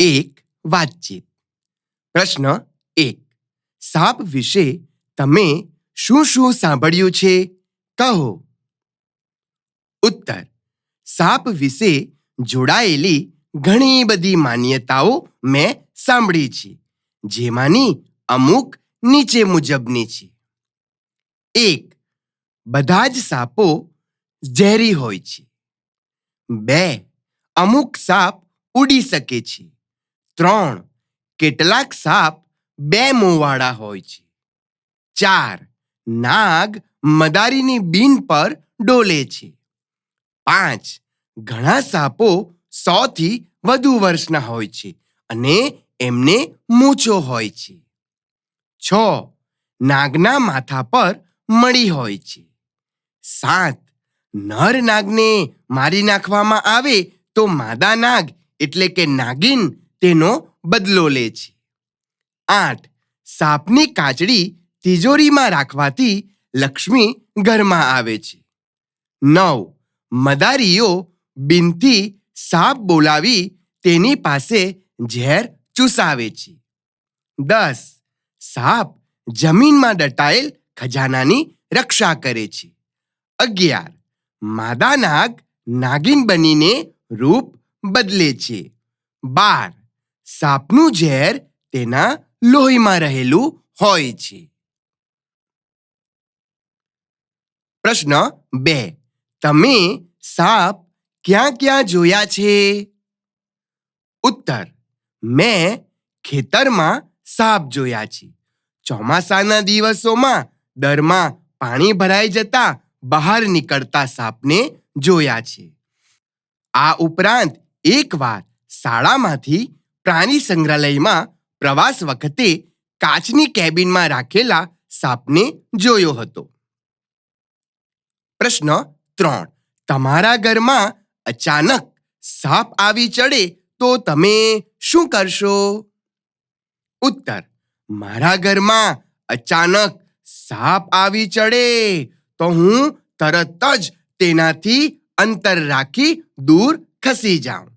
એક વાતચીત પ્રશ્ન એક સાપ વિશે તમે શું શું સાંભળ્યું છે કહો ઉત્તર સાપ વિશે જોડાયેલી ઘણી બધી માન્યતાઓ મેં સાંભળી છે જેમાંની અમુક નીચે મુજબની છે એક બધા જ સાપો ઝેરી હોય છે બે અમુક સાપ ઉડી શકે છે ત્રણ કેટલાક સાપ બે મોંવાળા હોય છે. ચાર નાગ મદારીની બીન પર ડોલે છે. પાંચ ઘણા સાપો સો થી વધુ વર્ષના હોય છે અને એમને મૂછો હોય છે. છ નાગના માથા પર મળી હોય છે. સાત નર નાગને મારી નાખવામાં આવે તો માદા નાગ એટલે કે નાગિન તેનો બદલો લે છે. આઠ, સાપની કાચડી તિજોરીમાં રાખવાથી લક્ષ્મી ઘરમાં આવે છે. નવ, મદારીઓ બિનથી સાપ બોલાવી તેની પાસે ઝેર ચૂસાવે છે. દસ, સાપ જમીનમાં દટાયેલ ખજાનાની રક્ષા કરે છે. અગિયાર, માદા નાગ નાગિન બનીને રૂપ બદલે છે. બાર સાપનું ઝેર તેના લોહીમાં રહેલું હોય છે. પ્રશ્ન બે. તમે સાપ ક્યાં ક્યાં જોયા છે? ઉત્તર. મેં ખેતરમાં સાપ જોયા છે. ચોમાસાના દિવસોમાં દરમાં પાણી ભરાઈ જતા બહાર નીકળતા સાપને જોયા છે. આ ઉપરાંત એકવાર શાળામાંથી પ્રાણી સંગ્રહાલયમાં પ્રવાસ વખતે કાચની કેબિનમાં રાખેલા સાપને જોયો હતો. પ્રશ્ન ત્રણ. તમારા ઘરમાં અચાનક સાપ આવી ચડે તો તમે શું કરશો? ઉત્તર. મારા ઘરમાં અચાનક સાપ આવી ચડે તો હું તરત જ તેનાથી અંતર રાખી દૂર ખસી જાઉં.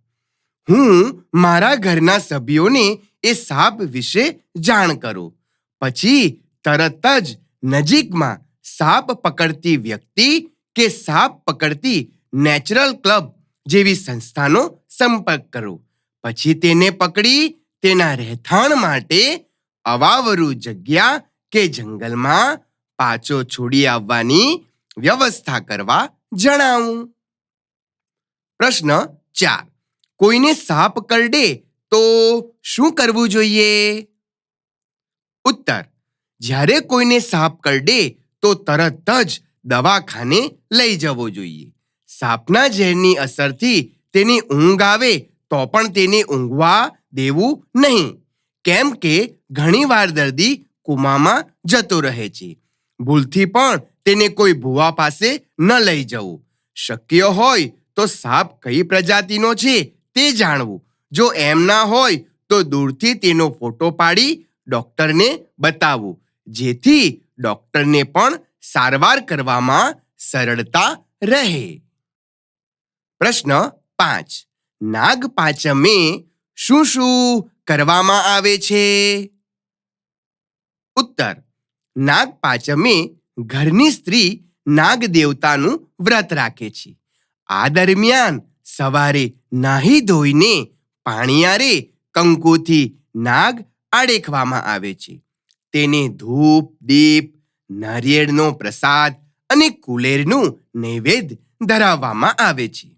હું મારા ઘરના સભ્યોને એ સાપ વિશે જાણ કરું. પછી તરત જ નજીકમાં સાપ પકડતી વ્યક્તિ કે સાપ પકડતી નેચરલ ક્લબ જેવી સંસ્થાનો સંપર્ક કરો. પછી તેને પકડી તેના રહેઠાણ માટે અવાવરુ જગ્યા કે જંગલમાં પાછો છોડી આવવાની વ્યવસ્થા કરવા જણાવું. પ્રશ્ન ચાર. કોઈને સાપ કરડે તો શું કરવું જોઈએ? ઉત્તર, જ્યારે કોઈને સાપ કરડે તો તરત જ દવાખાને લઈ જવો જોઈએ. સાપના ઝેરની અસરથી તેની ઊંઘ આવે તો પણ તેને ઊંઘવા દેવું નહીં. કેમ કે ઘણીવાર દર્દી કુમામાં જતો રહે છે. ભૂલથી પણ તેને કોઈ ભૂવા પાસે ન લઈ જવું. શક્ય હોય તો સાપ કઈ પ્રજાતિનો છે તે જાણવું. જો એમ ના હોય, તો દૂરથી તેનો ફોટો પાડી ડોક્ટરને બતાવવું, જેથી ડોક્ટરને પણ સારવાર કરવામાં સરળતા રહે. પ્રશ્ન પાંચ. નાગ પાંચમે શું શું કરવામાં આવે છે? ઉત્તર. નાગ પાંચમે ઘરની સ્ત્રી નાગ દેવતાનું વ્રત રાખે છે. આ દરમિયાન સવારે નાહી ધોઈને પાણીયારે કંકુથી નાગ આડેખવામાં આવે છે. તેને ધૂપ, દીપ, નારિયેળનો પ્રસાદ અને કુલેરનું નૈવેદ્ય ધરાવવામાં આવે છે.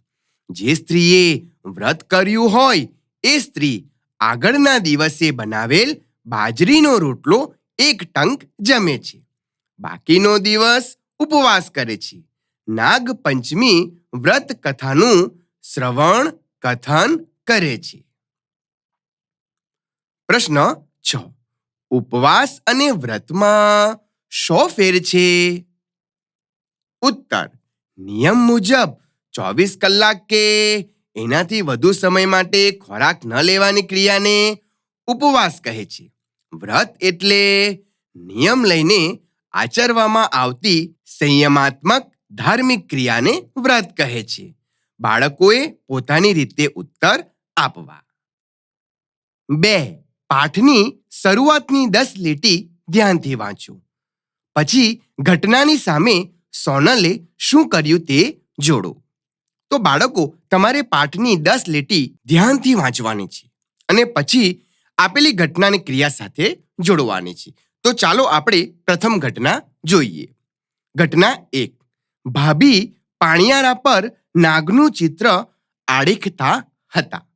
જે સ્ત્રીએ વ્રત કર્યું હોય, એ સ્ત્રી આગળના દિવસે બનાવેલ બાજરીનો રોટલો એક ટંક જમે છે. બાકીનો દિવસ ઉપવાસ કરે છે. નાગ પંચમી વ્રત કથાનું શ્રવણ, કથન કરે છે. પ્રશ્ન છ. ઉપવાસ અને વ્રતમાં શો ફેર છે? ઉત્તર. નિયમ મુજબ ચોવીસ કલાક કે એનાથી વધુ સમય માટે ખોરાક ન લેવાની ક્રિયાને ઉપવાસ કહે છે. વ્રત એટલે નિયમ લઈને આચરવામાં આવતી સંયમાત્મક ધાર્મિક ક્રિયાને વ્રત કહે છે. બાળકોએ પોતાની રીતે ઉત્તર આપવા. બે, પાઠની શરૂઆતની દસ લીટી ધ્યાનથી વાંચો. પછી ઘટનાની સામે સોનલે શું કર્યું તે જોડો. તો બાળકો, તમારે પાઠની દસ લીટી ધ્યાનથી વાંચવાની છે અને પછી આપેલી ઘટનાની ક્રિયા સાથે જોડવાની છે. તો ચાલો આપણે પ્રથમ ઘટના જોઈએ. ઘટના એક, ભાભી પાણિયારા પર નાગનું ચિત્ર આડીખતા હતા.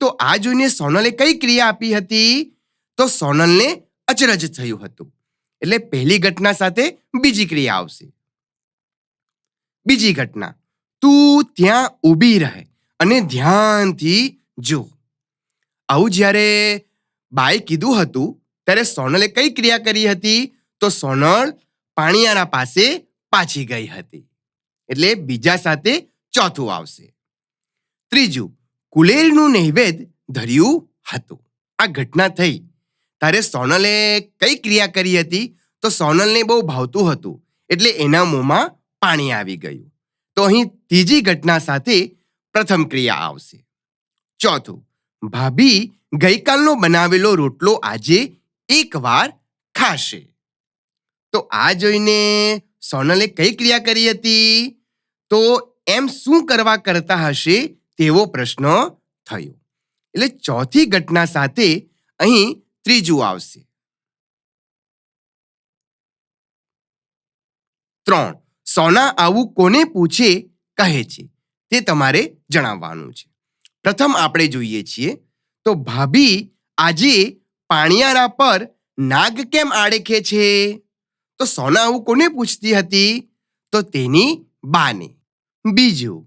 તો આ જોઈને સોનલે કઈ ક્રિયા આપી હતી? તો સોનલને અચરજ થયું હતું. એટલે પહેલી ઘટના સાથે બીજી ક્રિયા આવશે. બીજી ઘટના. તું ત્યાં ઊભી રહે અને ધ્યાનથી જો. આવું જ્યારે બાએ કીધું હતું, ત્યારે સોનલે કઈ ક્રિયા કરી હતી? તો સોનલ પાણીયારા પાસે પાછી ગઈ હતી. એટલે બીજા સાથે ચોથું આવશે. ત્રીજું, કુલેરનું નૈવેદ ધર્યું હતું. આ ઘટના થઈ. ત્યારે સોનલે કઈ ક્રિયા કરી હતી? તો સોનલને બહુ ભાવતું હતું, એટલે એના મોંમાં પાણી આવી ગયું. તો અહીં ત્રીજી ઘટના સાથે પ્રથમ ક્રિયા આવશે. ચોથું, ભાભી ગઈકાલનો બનાવેલો રોટલો આજે એકવાર ખાશે. તો આ જોઈને સોનલે કઈ ક્રિયા કરી હતી? તો એમ શું કરવા કરતા હશે તેવો પ્રશ્ન થયો. એટલે ચોથી ઘટના સાથે અહીં ત્રીજું આવશે. ત્રણ. સોના આવું કોને પૂછે કહે છે? તે તમારે જણાવવાનું છે. પ્રથમ આપણે જોઈએ છીએ, તો ભાભી આજે પાણિયારા પર નાગ કેમ આડેખે છે? તો સોના આવું કોને પૂછતી હતી? તો તેની બાને. બીજું,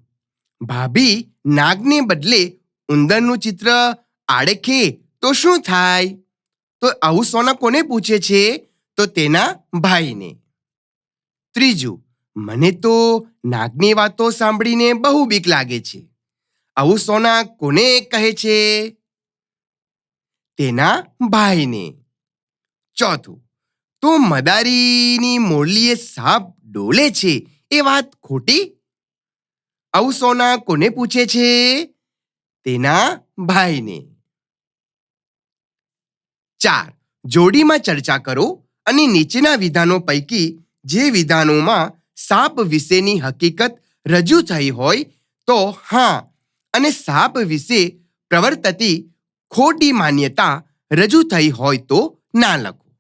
ભાભી નાગને બદલે ઉંદરનું ચિત્ર આડેખે તો શું થાય? તો આવું સોના કોને પૂછે છે? તો તેના ભાઈને. ત્રીજું, મને તો નાગની વાતો સાંભળીને બહુ બીક લાગે છે. આવું સોના કોને કહે છે? તેના ભાઈને. ચોથું, તો મદારીની મોરલીએ સાપ ડોલે છે એ વાત ખોટી આવું સોના કોને પૂછે છે? તેના ભાઈને. ચાર. જોડીમાં ચર્ચા કરો અને નીચેના વિધાનો પૈકી જે વિધાનોમાં સાપ વિશેની હકીકત રજૂ થઈ હોય તો હા, અને સાપ વિશે પ્રવર્તતી ખોટી માન્યતા રજૂ થઈ હોય તો ના લખો.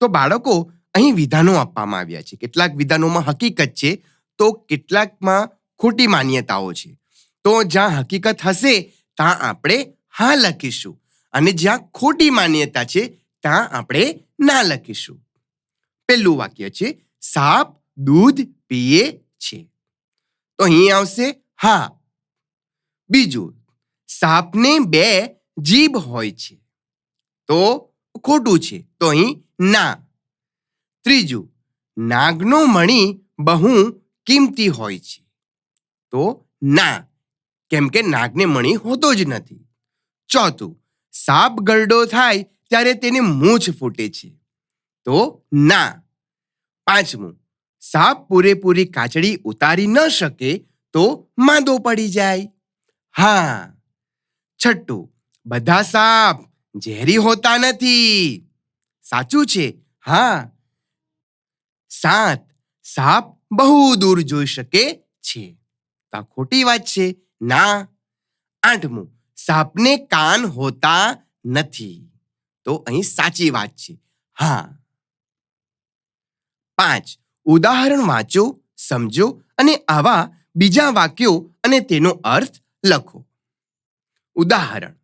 તો બાળકો, અહીં વિધાનો આપવામાં આવ્યા છે. કેટલાક વિધાનોમાં હકીકત છે તો કેટલાકમાં ખોટી માન્યતાઓ છે. તો જ્યાં હકીકત હશે, ત્યાં આપણે હા લખીશું. અને જ્યાં ખોટી માન્યતા છે, ત્યાં આપણે ના લખીશું. પહેલું વાક્ય છે, સાપ દૂધ પીએ છે. તો અહીં આવશે, હા. બીજું, સાપને બે જીભ હોય છે. તો ખોટું છે, તો અહીં ના. ત્રીજું, નાગનો મણી બહુ કિંમતી હોય છે. તો ના, કેમ કે નાગને મણી હોતો જ નથી. ચોથું, સાપ ગરડો થાય ત્યારે તેની મૂછ ફૂટે છે. તો ના. પાંચમું, સાપ પૂરેપૂરી કાચડી ઉતારી ન શકે તો માંદો પડી જાય. હા. છઠ્ઠું, બધા સાપ ઝેરી હોતા નથી. સાચું છે? હા. સાત, સાપ બહુ દૂર જોઈ શકે છે. આ ખોટી વાત છે? ના. આઠમું, સાપને કાન હોતા નથી. તો અહીં સાચી વાત છે. હા. પાંચ, ઉદાહરણ વાંચો, સમજો અને આવા બીજા વાક્યો અને તેનો અર્થ લખો. ઉદાહરણ,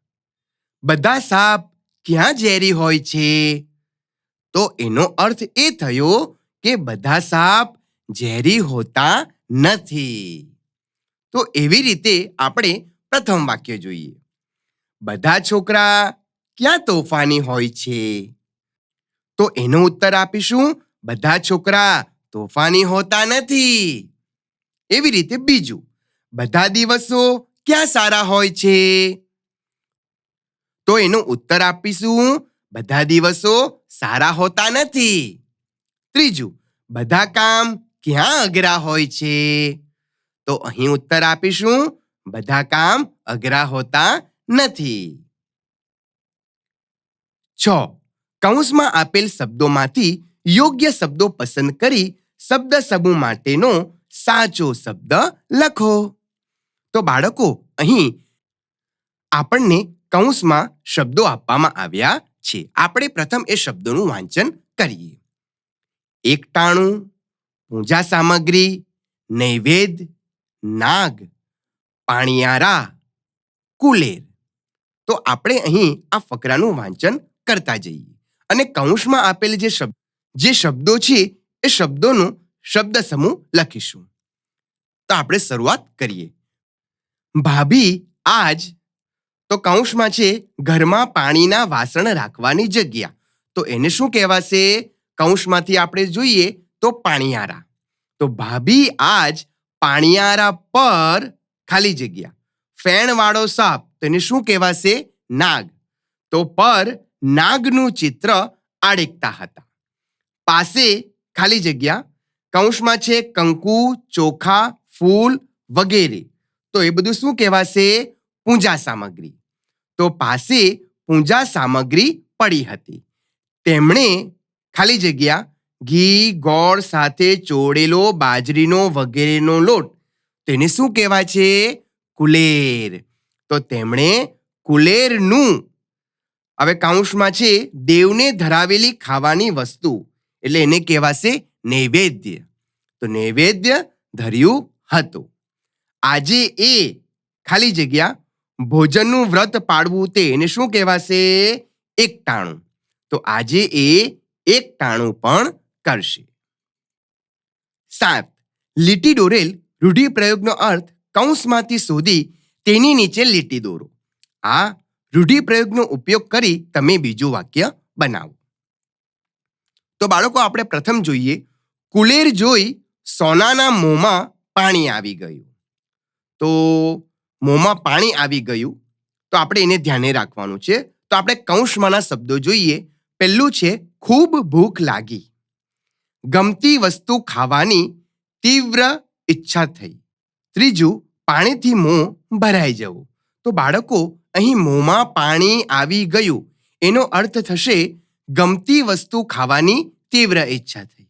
બધા સાપ ક્યાં ઝેરી હોય છે? તો એનો અર્થ એ થયો કે બધા સાપ ઝેરી હોતા નથી. તો એવી રીતે આપણે પ્રથમ વાક્ય જોઈએ. બધા છોકરા ક્યાં તોફાની હોય છે? તો એનો ઉત્તર આપીશું, બધા છોકરા તોફાની હોતા નથી. એવી રીતે બીજું, બધા દિવસો ક્યાં સારા હોય છે? તો એનો ઉત્તર આપીશું, બધા દિવસો સારા હોતા નથી. ત્રીજું, બધા કામ ક્યાં અઘરા હોય છે? તો અહીં ઉત્તર આપીશું, બધા કામ અઘરા હોતા નથી. છ. કૌંસમાં આપેલ શબ્દોમાંથી યોગ્ય શબ્દો પસંદ કરી શબ્દ સમૂહ માટેનો સાચો શબ્દ લખો. તો બાળકો, અહીં આપણને કૌંસમાં શબ્દો આપવામાં આવ્યા છે. આપણે પ્રથમ એ શબ્દોનું વાંચન કરીએ. એકટાણું, પૂજા સામગ્રી, નૈવેદ્ય નાગ, પાણિયારા, કુલેર. તો આપણે અહીં આ ફકરાનું વાંચન કરતા જઈએ અને કૌંસમાં આપેલ જે શબ્દ જે શબ્દો છે એ શબ્દોનો શબ્દ સમૂહ લખીશું. તો આપણે શરૂઆત કરીએ. ભાભી, આજ. તો કૌંસમાં છે, ઘરમાં પાણીના વાસણ રાખવાની જગ્યા. તો એને શું કહેવાશે? કૌંસમાંથી આપણે જોઈએ તો પાણીયારા. તો ભાભી, આજ પાણીયારા પર ખાલી જગ્યા. ફેણવાળો સાપ તેને શું કહેવાશે? નાગ. તો પર નાગનું ચિત્ર આડેકતા હતા. પાસે ખાલી જગ્યા. કૌંસમાં છે કંકુ, ચોખા, ફૂલ વગેરે. તો એ બધું શું કહેવાશે? પૂજા સામગ્રી. તો પાસે પૂજા સામગ્રી પડી હતી. તેમણે ખાલી જગ્યા ઘી, ગોળ સાથે ચોળેલો બાજરીનો વગેરેનો લોટ. તેને શું કહેવાય છે? કુલેર. તો તેમણે કુલેરનું. હવે કાઉન્સમાં છે, દેવને ધરાવેલી ખાવાની વસ્તુ. એટલે એને કહેવાશે નૈવેદ્ય. તો નૈવેદ્ય ધર્યું હતું. આજે એ ખાલી જગ્યા ભોજનનું વ્રત પાડવું તે એને શું કહેવાશે? એકટાણું. તો આજે એ એકટાણું પણ કરશે. સાત લીટી દોરેલ રૂઢિપ્રયોગનો અર્થ કૌંસમાંથી શોધી તેની નીચે લીટી દોરો. આ રૂઢિપ્રયોગનો ઉપયોગ કરી તમે બીજું વાક્ય બનાવો. તો બાળકો, આપણે પ્રથમ જોઈએ, કુલેર જોઈ સોનાના મોંમાં પાણી આવી ગયું. તો મોંમાં પાણી આવી ગયું. તો આપણે એને ધ્યાને રાખવાનું છે. તો આપણે કૌંસમાંના શબ્દો જોઈએ. પહેલું છે, ખૂબ ભૂખ લાગી. ગમતી વસ્તુ ખાવાની તીવ્ર ઈચ્છા થઈ. ત્રીજું, પાણીથી મોં ભરાઈ જવું. તો બાળકો, અહીં મોંમાં પાણી આવી ગયું. એનો અર્થ થશે ગમતી વસ્તુ ખાવાની તીવ્ર ઈચ્છા થઈ.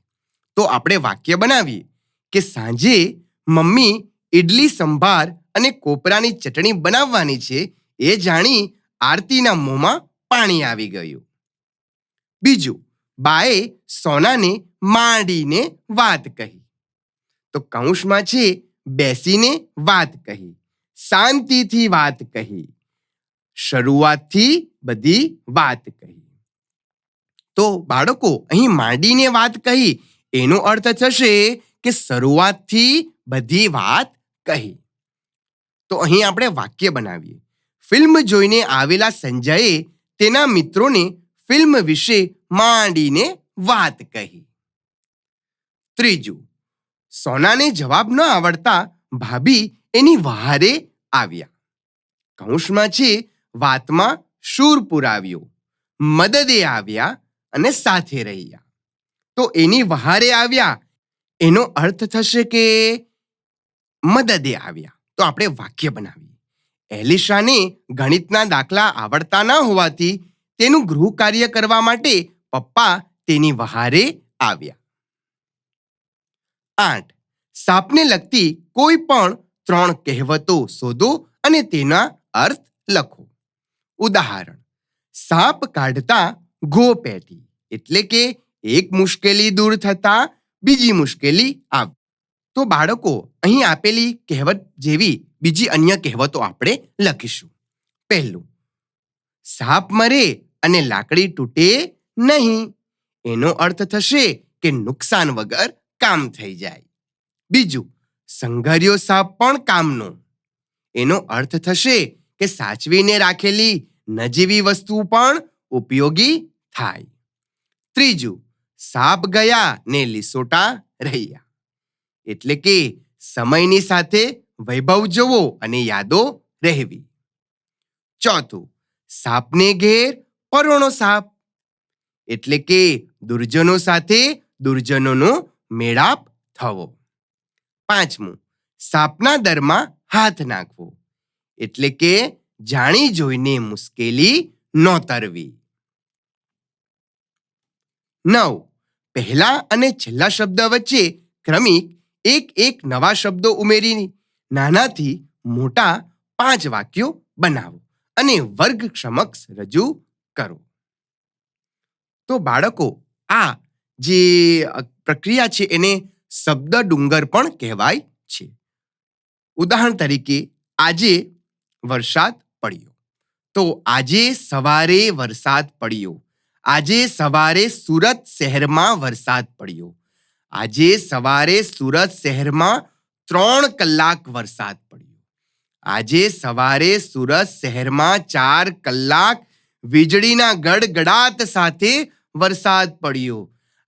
તો આપણે વાક્ય બનાવીએ કે સાંજે મમ્મી ઇડલી સંભાર અને કોપરાની ચટણી બનાવવાની છે, એ જાણી આરતીના મોંમાં પાણી આવી ગયું. બીજું, બાએ સોનાને માંડીને વાત કહી. તો કૌંસમાં છે, બેસીને વાત કહી, શાંતિથી વાત કહી, શરૂઆતથી બધી વાત કહી. તો બાળકો, અહીં માંડીને વાત કહી, એનો અર્થ થશે કે શરૂઆતથી બધી વાત કહી. તો અહીં આપણે વાક્ય બનાવીએ. ફિલ્મ જોઈને આવેલા સંજયે તેના મિત્રોને ફિલ્મ વિશે માંડીને વાત કહી. ત્રીજું, સોનાને જવાબ ન આવડતા ભાભી એની વહારે આવ્યા. કૌંસમાં છે વાતમાં શૂર પુરાવ્યો, મદદે આવ્યા અને સાથે રહ્યા. તો એની વહારે આવ્યા, એનો અર્થ થશે કે મદદે આવ્યા. તો આપણે વાક્ય બનાવીએ. એલિશાને ગણિતના દાખલા આવડતા ન હોવાથી તેનું ગૃહ કાર્ય કરવા માટે પપ્પા તેની વહારે આવ્યા. આઠ. સાપને લગતી કોઈ પણ ત્રણ કહેવતો શોધો અને તેના અર્થ લખો. ઉદાહરણ, સાપ કાઢતા ઘો પેટી, એટલે કે એક મુશ્કેલી દૂર થતા બીજી મુશ્કેલી આવી. તો બાળકો, અહીં આપેલી કહેવત જેવી બીજી અન્ય કહેવતો આપણે લખીશું. પહેલું, સાપ મરે અને લાકડી તૂટે નહીં. એનો અર્થ થશે કે નુકસાન વગર કામ થઈ જાય. બીજું સંઘર્યો સાપ પણ કામનો. એનો અર્થ થશે કે સાચવીને રાખેલી નજીવી વસ્તુ પણ ઉપયોગી થાય. ત્રીજું, સાપ ગયા ને લીસોટા રહ્યા. એટલે કે સમયની સાથે વૈભવ જવો અને યાદો રહેવી. ચોથું, સાપને ઘેર પરોણો સાપ. એટલે કે દુર્જનો સાથે દુર્જનોનો મેળાપ થવો. પાંચમું, સાપના દરમાં હાથ નાખવો. એટલે કે જાણી જોઈને મુશ્કેલી નોતરવી નવ, પહેલા અને છેલ્લા શબ્દ વચ્ચે ક્રમિક એક એક નવા શબ્દો ઉમેરી નાનાથી મોટા પાંચ વાક્યો બનાવો અને વર્ગ સમક્ષ રજૂ કરો. તો બાળકો, આ જે પ્રક્રિયા છે એને શબ્દ ડુંગર પણ કહેવાય છે. ઉદાહરણ તરીકે, આજે વરસાદ પડ્યો. તો આજે સવારે વરસાદ પડ્યો. આજે સવારે સુરત શહેરમાં વરસાદ પડ્યો. આજે સવારે સુરત શહેરમાં ત્રણ કલાક વરસાદ પડ્યો. આજે સવારે સુરત શહેરમાં ચાર કલાક વીજળીના ગડગડાટ સાથે વરસાદ પડ્યો.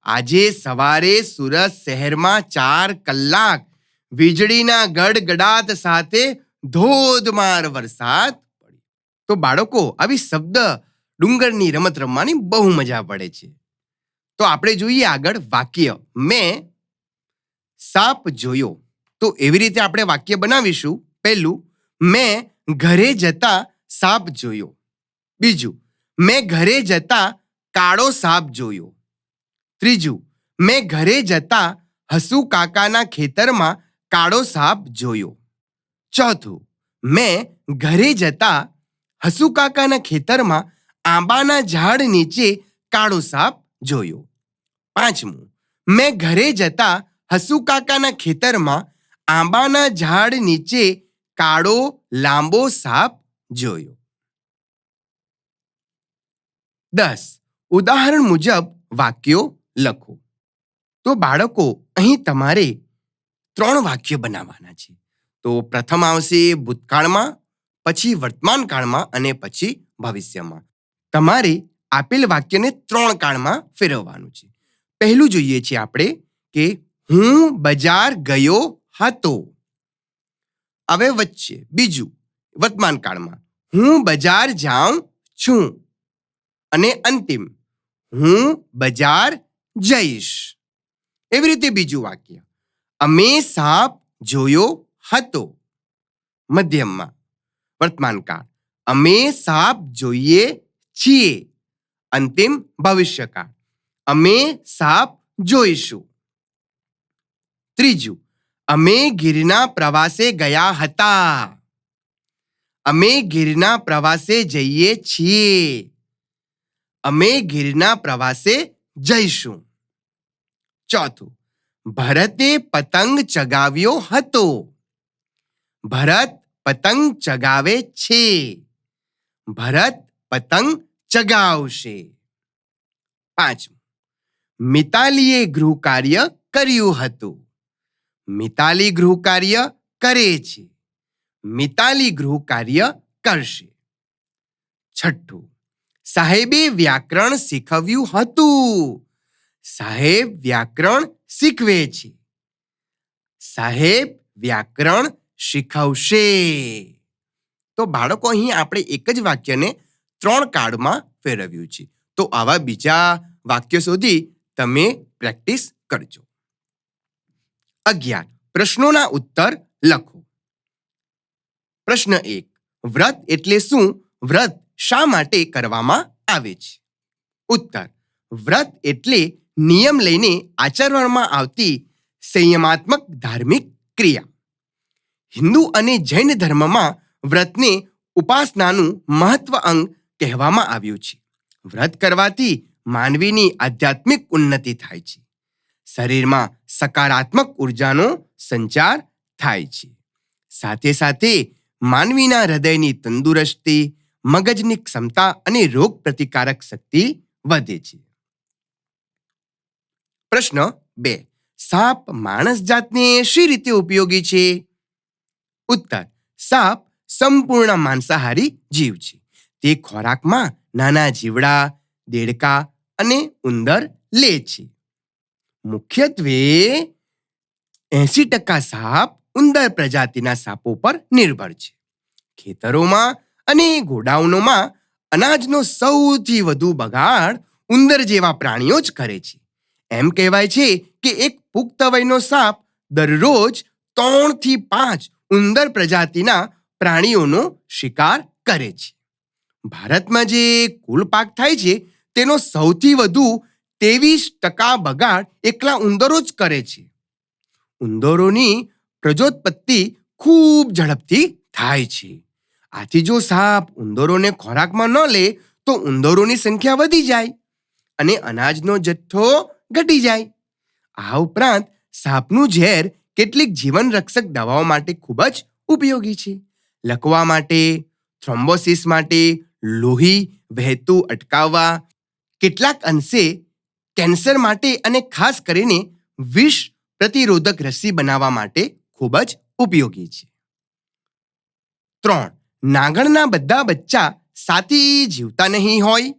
આજે સવારે સુરત શહેરમાં ચાર કલાક વીજળીના ગડગડાટ સાથે ધોધમાર વરસાદ પડ્યો. તો બાળકો, આવી શબ્દ ડુંગરની રમત રમવાની બહુ મજા પડે છે. તો આપણે જોઈએ આગળ વાક્ય. મેં સાપ જોયો. તો એવી રીતે આપણે વાક્ય બનાવીશું. પહેલું, મેં ઘરે જતા સાપ જોયો. બીજું, મેં ઘરે જતા કાળો સાપ જોયો. ત્રીજું, મેં ઘરે જતા હસુ કાકાના ખેતરમાં કાળો સાપ જોયો. ચોથું, મેં ઘરે જતા હસુ કાકાના ખેતરમાં આંબાના ઝાડ નીચે કાળો સાપ જોયો. પાંચમું, મેં ઘરે જતા હસુ કાકાના ખેતરમાં આંબાના ઝાડ નીચે કાળો, લાંબો સાપ જોયો. દસ, ઉદાહરણ મુજબ વાક્યો લખો. તો બાળકો, અહીં તમારે ત્રણ વાક્ય બનાવવાના છે. તો પ્રથમ આવશે ભૂતકાળમાં, પછી વર્તમાન કાળમાં અને પછી ભવિષ્યમાં. તમારે આપેલ વાક્યને ત્રણ કાળમાં ફેરવવાનું છે. પહેલું જોઈએ છે આપણે કે હું બજાર ગયો હતો. હવે વચ્ચે, બીજું, વર્તમાન કાળમાં. હું બજાર જાઉં છું. અને અંતિમ, હું બજાર જઈશ એવી રીતે બીજું વાક્ય. અમે સાપ જોયો હતો. મધ્યમમાં. વર્તમાન કાળ. અમે સાપ જોઈએ છીએ. અંતિમ ભવિષ્યકાળ અમે સાપ જોઈશું. ત્રીજું. અમે ગીરના પ્રવાસે ગયા હતા. અમે ગીરના પ્રવાસે જઈએ છીએ. અમે ગીરના પ્રવાસે જઈશું ચોથું, ભરતે પતંગ ચગાવ્યો હતો. ભરત પતંગ ચગાવે છે. ભરત પતંગ ચગાવશે. પાંચમું, મિતાલીએ ગૃહ કાર્ય કર્યું હતું. મિતાલી ગૃહ કાર્ય કરે છે. મિતાલી ગૃહ કાર્ય કરશે. છઠ્ઠું સાહેબે વ્યાકરણ શીખવ્યું હતું. સાહેબ વ્યાકરણ શીખવે છે. સાહેબ વ્યાકરણ શીખવશે. તો બાળકો, અહીં આપણે એક જ વાક્યને ત્રણ કાળમાં ફેરવ્યું છે. તો આવા બીજા વાક્યો શોધી તમે પ્રેક્ટિસ કરજો. અગિયાર, પ્રશ્નોના ઉત્તર લખો. પ્રશ્ન એક, વ્રત એટલે શું? વ્રત શા માટે કરવામાં આવે છે? ઉત્તર, વ્રત એટલે નિયમ લઈને આચરવામાં આવતી સંયમાત્મક ધાર્મિક ક્રિયા. હિન્દુ અને જૈન ધર્મમાં વ્રતને ઉપાસનાનું મહત્વ અંગ કહેવામાં આવ્યું છે. વ્રત કરવાથી માનવીની આધ્યાત્મિક ઉન્નતિ થાય છે. શરીરમાં સકારાત્મક ઉર્જાનો સંચાર થાય છે. સાથે સાથે માનવીના હૃદયની તંદુરસ્તી મગજની ક્ષમતા અને રોગ પ્રતિકારક શક્તિ વધે છે. પ્રશ્ન બે. સાપ માણસ જાતને શી રીતે ઉપયોગી છે? ઉત્તર. સાપ સંપૂર્ણ માંસાહારી જીવ છે. તે ખોરાકમાં નાના જીવડા, દેડકા અને ઉંદર લે છે. મુખ્યત્વે એસી ટકા સાપ ઉંદર પ્રજાતિના સાપો પર નિર્ભર છે. ખેતરોમાં અને ગોડાઉનોમાં અનાજનો સૌથી વધુ બગાડ ઉંદર જેવા પ્રાણીઓ જ કરે છે. એમ કહેવાય છે કે એક પુખ્ત વયનો સાપ દરરોજ ત્રણથી પાંચ ઉંદર પ્રજાતિના પ્રાણીઓનો શિકાર કરે છે. ભારતમાં જે કુલ પાક થાય છે તેનો સૌથી વધુ ત્રેવીસ ટકા બગાડ એકલા ઉંદરો જ કરે છે. ઉંદરોની પ્રજોત્પત્તિ ખૂબ ઝડપથી થાય છે. આથી જો સાપ ઉંદરોને ખોરાકમાં ન લે, તો ઉંદરોની સંખ્યા વધી જાય અને અનાજનો જથ્થો ઘટી જાય. આ ઉપરાંત સાપનું ઝેર કેટલીક જીવનરક્ષક દવાઓ માટે ખૂબ જ ઉપયોગી છે. લકવા માટે, થ્રોમ્બોસિસ માટે, લોહી, વહેતું અટકાવવા, કેટલાક અંશે કેન્સર માટે અને ખાસ કરીને વિષ પ્રતિરોધક રસી બનાવવા માટે ખૂબ જ ઉપયોગી છે. ત્રણ નાગણના બધા બચ્ચા સાથી જીવતા નહીં હોય?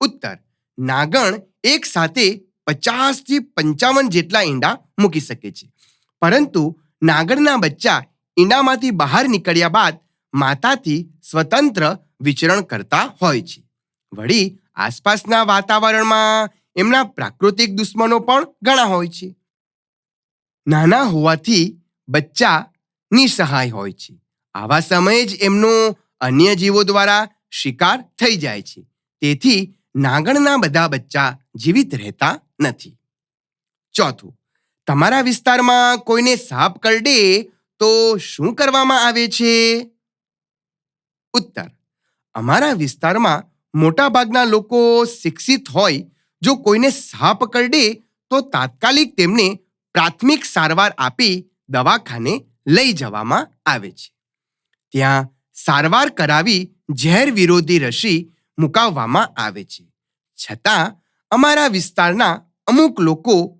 ઉત્તર, નાગણ એક સાથે પચાસથી પંચાવન જેટલા ઈંડા મૂકી શકે છે. પરંતુ નાગણના બચ્ચા ઈંડામાંથી બહાર નીકળ્યા બાદ માતાથી સ્વતંત્ર વિચરણ કરતા હોય છે. વળી આસપાસના વાતાવરણમાં એમના પ્રાકૃતિક દુશ્મનો પણ ઘણા હોય છે. નાના હોવાથી બચ્ચા નિસહાય હોય છે. આવા સમયે જ એમનો અન્ય જીવો દ્વારા શિકાર થઈ જાય છે. તેથી નાગણના બધા બચ્ચા જીવિત રહેતા નથી. ચોથું, તમારા વિસ્તારમાં કોઈને સાપ કરડે તો શું કરવામાં આવે છે? ઉત્તર, અમારા વિસ્તારમાં મોટાભાગના લોકો શિક્ષિત હોય, જો કોઈને સાપ કરડે તો તાત્કાલિક તેમને પ્રાથમિક સારવાર આપી દવાખાને લઈ જવામાં આવે છે. ત્યાં સારવાર કરાવી ઝેર વિરોધી રસી મુકાવવામાં આવે છે. છતાં, અમારા વિસ્તારના અમુક લોકો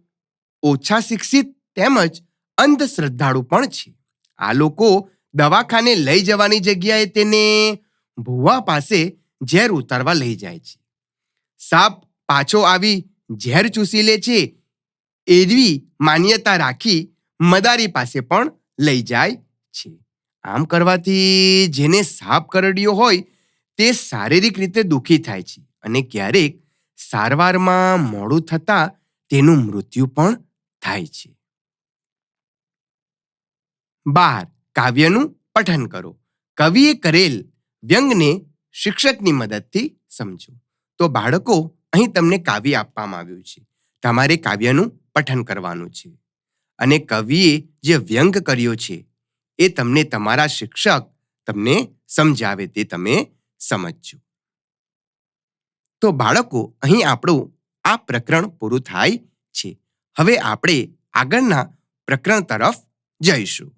ઓછા શિક્ષિત તેમજ અંધશ્રદ્ધાળુ પણ છે. આ લોકો દવાખાને લઈ જવાની જગ્યાએ તેને ભૂવા પાસે ઝેર ઉતારવા લઈ જાય છે. સાપ પાછો આવી ઝેર ચૂસી લે છે, એવી માન્યતા રાખી મદારી પાસે પણ લઈ જાય છે. આમ કરવાથી જેને સાપ કરડ્યો હોય, તે શારીરિક રીતે દુઃખી થાય છે અને ક્યારેક સારવારમાં મોડું થતાં તેનું મૃત્યુ પણ થાય છે. બાર, કાવ્યનું પઠન કરો. કવિએ કરેલ વ્યંગને શિક્ષકની મદદથી સમજો. તો બાળકો, અહીં તમને કાવ્ય આપવામાં આવ્યું છે. તમારે કાવ્યનું પઠન કરવાનું છે. અને કવિએ જે વ્યંગ કર્યો છે એ તમને તમારા શિક્ષક તમને સમજાવે તે તમે સમજજો. તો બાળકો, અહીં આપણું આ પ્રકરણ પૂરું થાય છે. હવે આપણે આગળના પ્રકરણ તરફ જઈશું.